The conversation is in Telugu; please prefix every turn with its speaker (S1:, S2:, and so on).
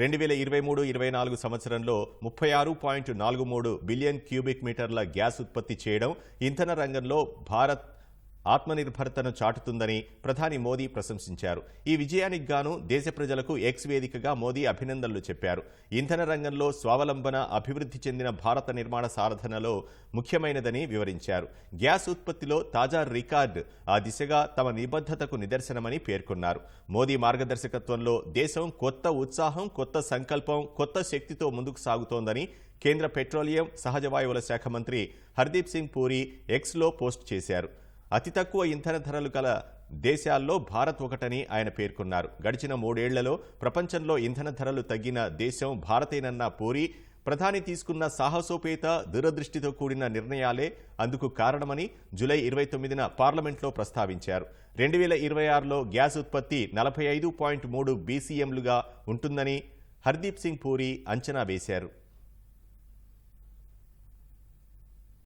S1: రెండు వేల ఇరవై మూడు ఇరవై నాలుగు సంవత్సరంలో ముప్పై ఆరు పాయింట్ నాలుగు మూడు బిలియన్ క్యూబిక్ మీటర్ల గ్యాస్ ఉత్పత్తి చేయడం ఇంధన రంగంలో భారత్ ఆత్మనిర్భరతను చాటుతుందని ప్రధాని మోదీ ప్రశంసించారు. ఈ విజయానికి గాను దేశ ప్రజలకు ఎక్స్ వేదికగా మోదీ అభినందనలు చెప్పారు. ఇంధన రంగంలో స్వావలంబన అభివృద్ధి చెందిన భారత నిర్మాణ సాధనలో ముఖ్యమైనదని వివరించారు. గ్యాస్ ఉత్పత్తిలో తాజా రికార్డు ఆ దిశగా తమ నిబద్ధతకు నిదర్శనమని పేర్కొన్నారు. మోదీ మార్గదర్శకత్వంలో దేశం కొత్త ఉత్సాహం కొత్త సంకల్పం కొత్త శక్తితో ముందుకు సాగుతోందని కేంద్ర పెట్రోలియం సహజ వాయువుల శాఖ మంత్రి హర్దీప్ సింగ్ పూరి ఎక్స్లో పోస్ట్ చేశారు. అతి తక్కువ ఇంధన ధరలు గల దేశాల్లో భారత్ ఒకటని ఆయన పేర్కొన్నారు. గడిచిన మూడేళ్ళలో ప్రపంచంలో ఇంధన ధరలు తగ్గిన దేశం భారతేనన్న పూరి ప్రధాని తీసుకున్న సాహసోపేత దురదృష్టితో కూడిన నిర్ణయాలే అందుకు కారణమని జూలై ఇరవై తొమ్మిదిన పార్లమెంట్లో ప్రస్తావించారు. రెండు వేల ఇరవై ఆరులో గ్యాస్ ఉత్పత్తి నలభై ఐదు పాయింట్ మూడు బీసీఎంలుగా ఉంటుందని హర్దీప్ సింగ్ పూరి అంచనా వేశారు.